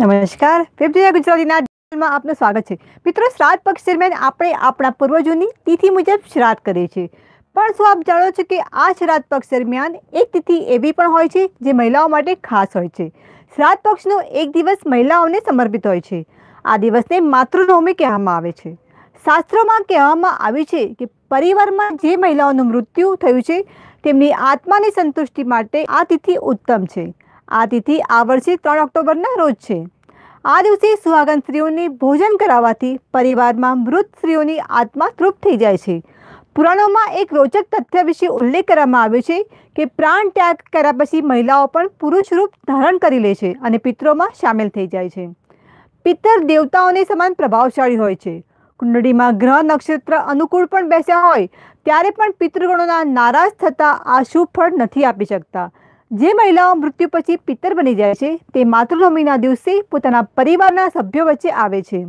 નમસ્કાર. વેબજયા ગુજરાતીના ચેનલમાં આપનું સ્વાગત છે. મિત્રો, શ્રાદ્ધ પક્ષ દરમિયાન આપણે આપણા પૂર્વજોની તિથિ મુજબ શ્રાદ્ધ કરીએ છીએ. પણ શું આપ જાણો છો કે આ શ્રાદ્ધ પક્ષ દરમિયાન એક તિથિ એવી પણ હોય છે જે મહિલાઓ માટે ખાસ હોય છે? શ્રાદ્ધ પક્ષનો એક દિવસ મહિલાઓને સમર્પિત હોય છે. આ દિવસને માતૃનવમી કહેવામાં આવે છે. શાસ્ત્રોમાં કહેવામાં આવ્યું છે કે પરિવારમાં જે મહિલાઓનું મૃત્યુ થયું છે, તેમની આત્માની સંતુષ્ટિ માટે આ તિથિ ઉત્તમ છે. આ તિથિ આ વર્ષે ત્રણ ઓક્ટોબરના રોજ છે. આ દિવસે સુહાગન સ્ત્રીઓને ભોજન કરાવવાથી પરિવારમાં મૃત સ્ત્રીઓની આત્મા તૃપ્ત થઈ જાય છે. પુરાણોમાં એક રોચક તથ્ય વિશે ઉલ્લેખ કરવામાં આવ્યો છે કે પ્રાણ ત્યાગ કર્યા પછી મહિલાઓ પણ પુરુષ રૂપ ધારણ કરી લે છે અને પિત્રોમાં સામેલ થઈ જાય છે. પિત્તર દેવતાઓને સમાન પ્રભાવશાળી હોય છે. કુંડળીમાં ગ્રહ નક્ષત્ર અનુકૂળ પણ બેસ્યા હોય, ત્યારે પણ પિતૃગણોના નારાજ થતા આ શુભ ફળ નથી આપી શકતા. જે મહિલાઓ મૃત્યુ પછી પિત્તર બની જાય છે, તે માતૃનવમીના દિવસે પોતાના પરિવારના સભ્યો વચ્ચે આવે છે.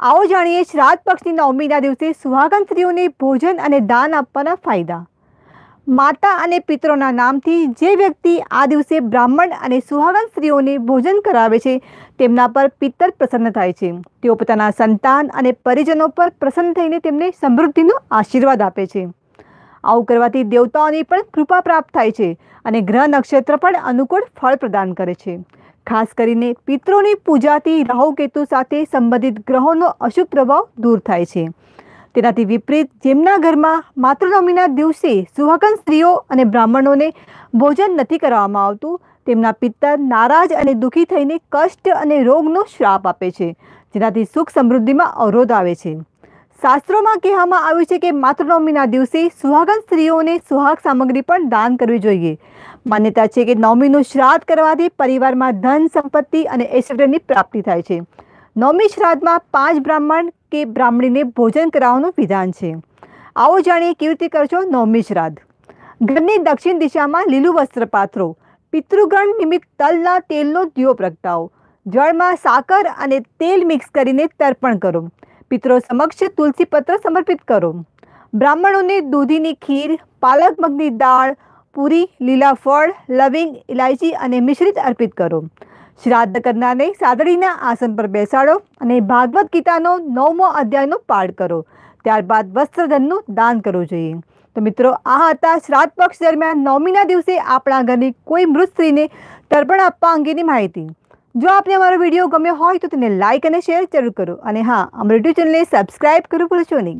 આવો જાણીએ શ્રાદ્ધ પક્ષની નવમીના દિવસે સુહાગન સ્ત્રીઓને ભોજન અને દાન આપવાના ફાયદા. માતા અને પિત્રોના નામથી જે વ્યક્તિ આ દિવસે બ્રાહ્મણ અને સુહાગન સ્ત્રીઓને ભોજન કરાવે છે, તેમના પર પિત્તર પ્રસન્ન થાય છે. તેઓ પોતાના સંતાન અને પરિજનો પર પ્રસન્ન થઈને તેમને સમૃદ્ધિનો આશીર્વાદ આપે છે. આવું કરવાથી દેવતાઓની પણ કૃપા પ્રાપ્ત થાય છે અને ગ્રહ નક્ષત્ર પણ અનુકૂળ ફળ પ્રદાન કરે છે. ખાસ કરીને પિતૃની પૂજાથી રાહુ કેતુ સાથે સંબંધિત ગ્રહોનો અશુભ પ્રભાવ દૂર થાય છે. તેનાથી વિપરીત જેમના ઘરમાં માતૃનવમીના દિવસે સુહાગન સ્ત્રીઓ અને બ્રાહ્મણોને ભોજન નથી કરવામાં આવતું, તેમના પિત્તર નારાજ અને દુઃખી થઈને કષ્ટ અને રોગનો શ્રાપ આપે છે, જેનાથી સુખ સમૃદ્ધિમાં અવરોધ આવે છે. શાસ્ત્રોમાં કહેવામાં આવ્યું છે કે માતૃનવમીના દિવસે સુહાગન સ્ત્રીઓને સુહાગ સામગ્રી પણ દાન કરવી જોઈએ. માન્યતા છે કે નવમીનું શ્રાદ્ધ કરવાથી પરિવારમાં ધન સંપત્તિ અને ઐશ્વર્યની પ્રાપ્તિ થાય છે. નવમી શ્રાદ્ધમાં પાંચ બ્રાહ્મણ કે બ્રાહ્મણીને ભોજન કરાવવાનું વિધાન છે. આવો જાણીએ કેવી રીતે કરશો નવમી શ્રાદ્ધ? ઘરની દક્ષિણ દિશામાં લીલું વસ્ત્ર પાથરો, પિતૃગણ નિમિત્ત તલના તેલનો દીવો પ્રગટાવો, જળમાં સાકર અને તેલ મિક્સ કરીને તર્પણ કરો. પિતરો સમક્ષ તુલસી પત્ર સમર્પિત કરો. બ્રાહ્મણોને દૂધીની ખીર, પાલક મગની દાળ, પૂરી, લીલા ફળ, લવિંગ ઇલાયચી અને મિશ્રિત અર્પિત કરો. શ્રાદ્ધ કરનારને સાદડીના આસન પર બેસાડો અને ભાગવત ગીતાનો નવમો અધ્યાયનો પાઠ કરો. ત્યારબાદ વસ્ત્રધનનું દાન કરવું જોઈએ. તો મિત્રો, આ હતા શ્રાદ્ધ પક્ષ દરમિયાન નવમીના દિવસે આપણા ઘરની કોઈ મૃત સ્ત્રીને તર્પણ આપવા અંગેની માહિતી. જો આપને અમારો વીડિયો ગમ્યો હોય તો તેને લાઇક અને શેર જરૂર કરો. અને હા, અમારું યુટ્યુબ ચેનલને સબસ્ક્રાઇબ કરવું ભૂલશો નહીં.